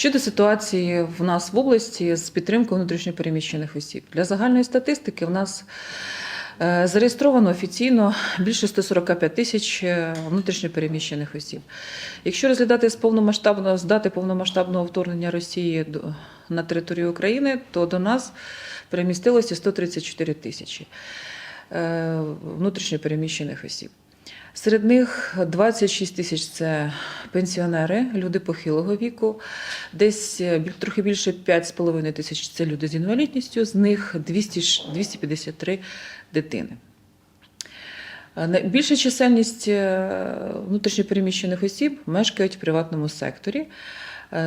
Щодо ситуації в нас в області з підтримкою внутрішньопереміщених осіб, для загальної статистики в нас е, зареєстровано офіційно більше 145 тисяч е, внутрішньопереміщених осіб. Якщо розглядати з повномасштабного з дати повномасштабного вторгнення Росії на територію України, то до нас перемістилося 134 тисячі е, внутрішньопереміщених осіб. Серед них 26 тисяч це пенсіонери, люди похилого віку, десь е, трохи більше 5,5 тисяч це люди з інвалідністю, з них 200, 253 дитини. Е, Найбільша чисельність е, внутрішньопереміщених осіб мешкають в приватному секторі.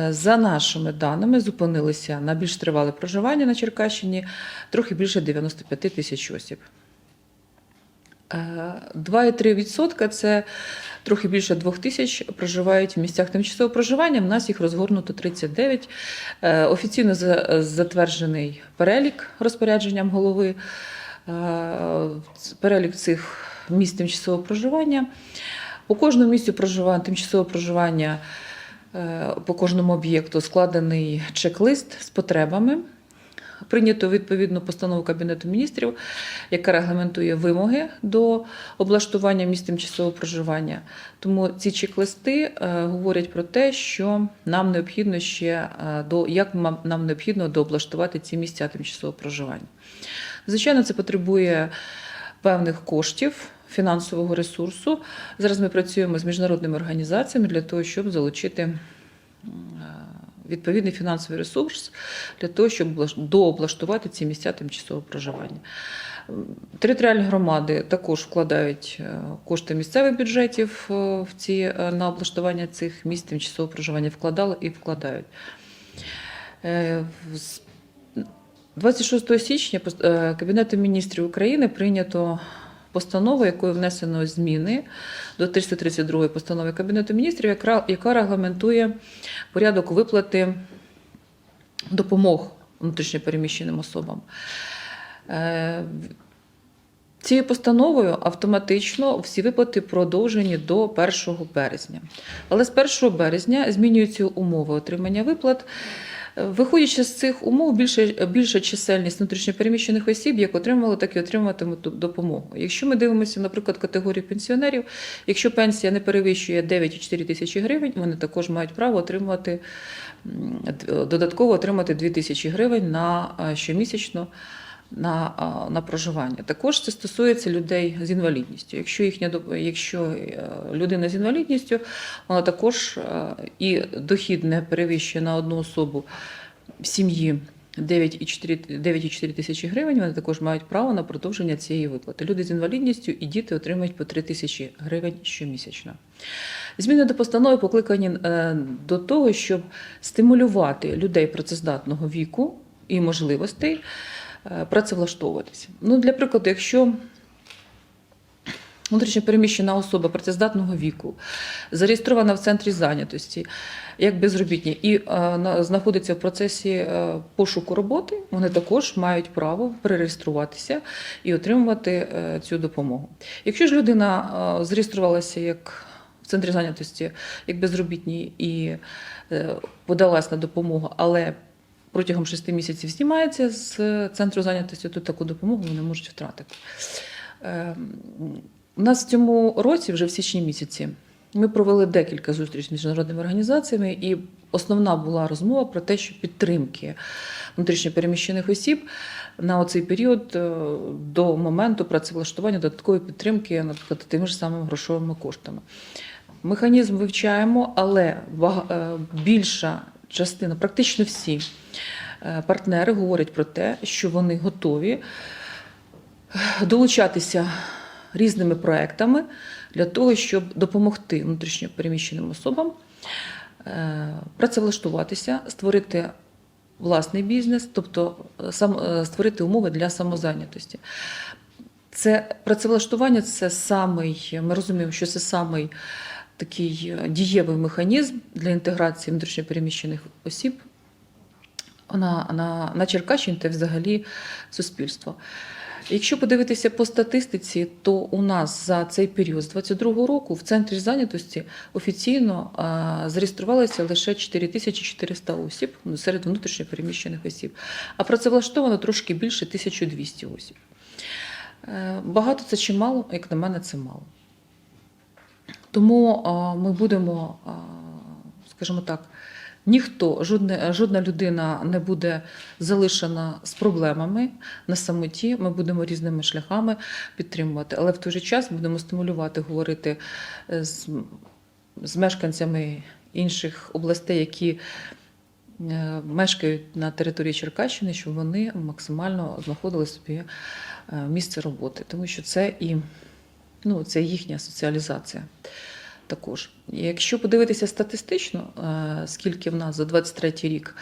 За нашими даними, зупинилися на більш тривале проживання на Черкащині трохи більше 95 тисяч осіб. Е, 2,3% це трохи більше 2 тисяч проживають в місцях тимчасового проживання. В нас їх розгорнуто 39. Е, Офіційно за- затверджений перелік розпорядженням голови. Е, Перелік цих місць тимчасового проживання. По кожному місцю проживання, тимчасового проживання, е, по кожному об'єкту складений чек-лист з потребами. Прийнято відповідну постанову Кабінету міністрів, яка регламентує вимоги до облаштування місць тимчасового проживання. Тому ці чек-листи е, говорять про те, що нам необхідно ще е, до як нам необхідно дооблаштувати ці місця тимчасового проживання. Звичайно, це потребує певних коштів. Фінансового ресурсу. Зараз ми працюємо з міжнародними організаціями для того, щоб залучити е, відповідний фінансовий ресурс для того, щоб облаш- дооблаштувати ці місця тимчасового проживання. Територіальні громади також вкладають е, кошти місцевих бюджетів е, в ці е, на облаштування цих місць тимчасового проживання. Вкладали і вкладають. Е, 26 січня Кабінетом міністрів України прийнято постанову, якою внесено зміни до 332 постанови Кабінету міністрів, яка, регламентує порядок виплати допомог внутрішньопереміщеним особам. Е, Цією постановою автоматично всі виплати продовжені до 1 березня. Але з 1 березня змінюються умови отримання виплат. Виходячи з цих умов, більше, більша чисельність внутрішньопереміщених осіб як отримали, так і отримуватимуть допомогу. Якщо ми дивимося, наприклад, категорію пенсіонерів, якщо пенсія не перевищує 9,4 тисячі гривень, вони також мають право отримувати додатково отримати 2 тисячі гривень на е, щомісячно на, на проживання. Також це стосується людей з інвалідністю. Якщо їхня якщо е, людина з інвалідністю, вона також е, і дохід не перевищує на одну особу в сім'ї 9,4 9,4 тисячі гривень, вони також мають право на продовження цієї виплати. Люди з інвалідністю і діти отримують по 3 тисячі гривень щомісячно. Зміни до постанови покликані е, до того, щоб стимулювати людей працездатного віку і можливостей працевлаштовуватися. Ну, для прикладу, якщо внутрішньопереміщена особа працездатного віку, зареєстрована в центрі зайнятості як безробітні і е, знаходиться в процесі е, пошуку роботи, вони також мають право перереєструватися і отримувати е, цю допомогу. Якщо ж людина е, зареєструвалася як в центрі зайнятості як безробітні і е, подалась на допомогу, але протягом шести місяців знімається з центру зайнятості, то таку допомогу вони можуть втратити. Е, У нас в цьому році, вже в січні місяці, ми провели декілька зустрічей з міжнародними організаціями, і основна була розмова про те, що підтримки внутрішньопереміщених осіб на оцей період е, до моменту працевлаштування додаткової підтримки, наприклад, тими ж самими грошовими коштами. Механізм вивчаємо, але е, більша частина, практично всі е, партнери говорять про те, що вони готові долучатися різними проектами для того, щоб допомогти внутрішньопереміщеним особам е, працевлаштуватися, створити власний бізнес, тобто е, сам е, створити умови для самозайнятості. Це працевлаштування це самий, ми розуміємо, що це самий такий е, дієвий механізм для інтеграції внутрішньопереміщених осіб на, на, на Черкащині та взагалі суспільство. Якщо подивитися по статистиці, то у нас за цей період з 22 року в центрі зайнятості офіційно а, зареєструвалося лише 4400 осіб ну, серед внутрішньопереміщених осіб, а працевлаштовано трошки більше 1200 осіб. Е, Багато це чи мало, як на мене, це мало. Тому ми будемо, скажімо так, ніхто, жодна, жодна людина не буде залишена з проблемами на самоті. Ми будемо різними шляхами підтримувати, але в той же час будемо стимулювати, говорити е, з, з мешканцями інших областей, які е, мешкають на території Черкащини, щоб вони максимально знаходили собі е, місце роботи, тому що це і ну, це їхня соціалізація. Також, якщо подивитися статистично, е, скільки в нас за 23 рік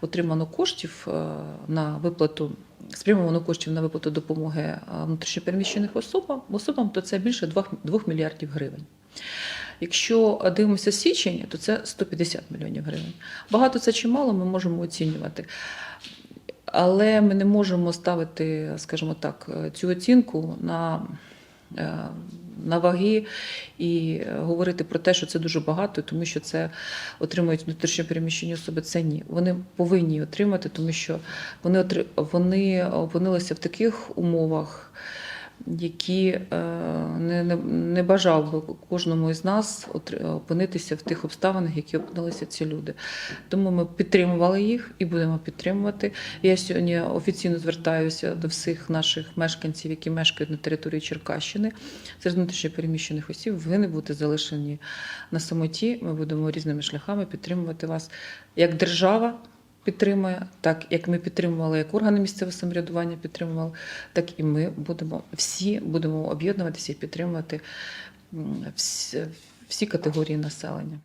отримано коштів е, на виплату, спрямовано коштів на виплату допомоги е, внутрішньопереміщених особам, особам, то це більше 2, 2 мільярдів гривень. Якщо дивимося січень, то це 150 мільйонів гривень. Багато це чи мало, ми можемо оцінювати. Але ми не можемо ставити, скажімо так, цю оцінку на, на ваги і говорити про те, що це дуже багато, тому що це отримують внутрішньопереміщені особи. Це ні. Вони повинні отримати, тому що вони, вони опинилися в таких умовах, які е, не, не, не бажав би кожному із нас опинитися в тих обставинах, які опинилися ці люди. Тому ми підтримували їх і будемо підтримувати. Я сьогодні офіційно звертаюся до всіх наших мешканців, які мешкають на території Черкащини, серед внутрішньопереміщених осіб. Ви не будете залишені на самоті. Ми будемо різними шляхами підтримувати вас як держава. Підтримує, так як ми підтримували, як органи місцевого самоврядування підтримували, так і ми будемо всі будемо об'єднуватися і підтримувати всі, категорії населення.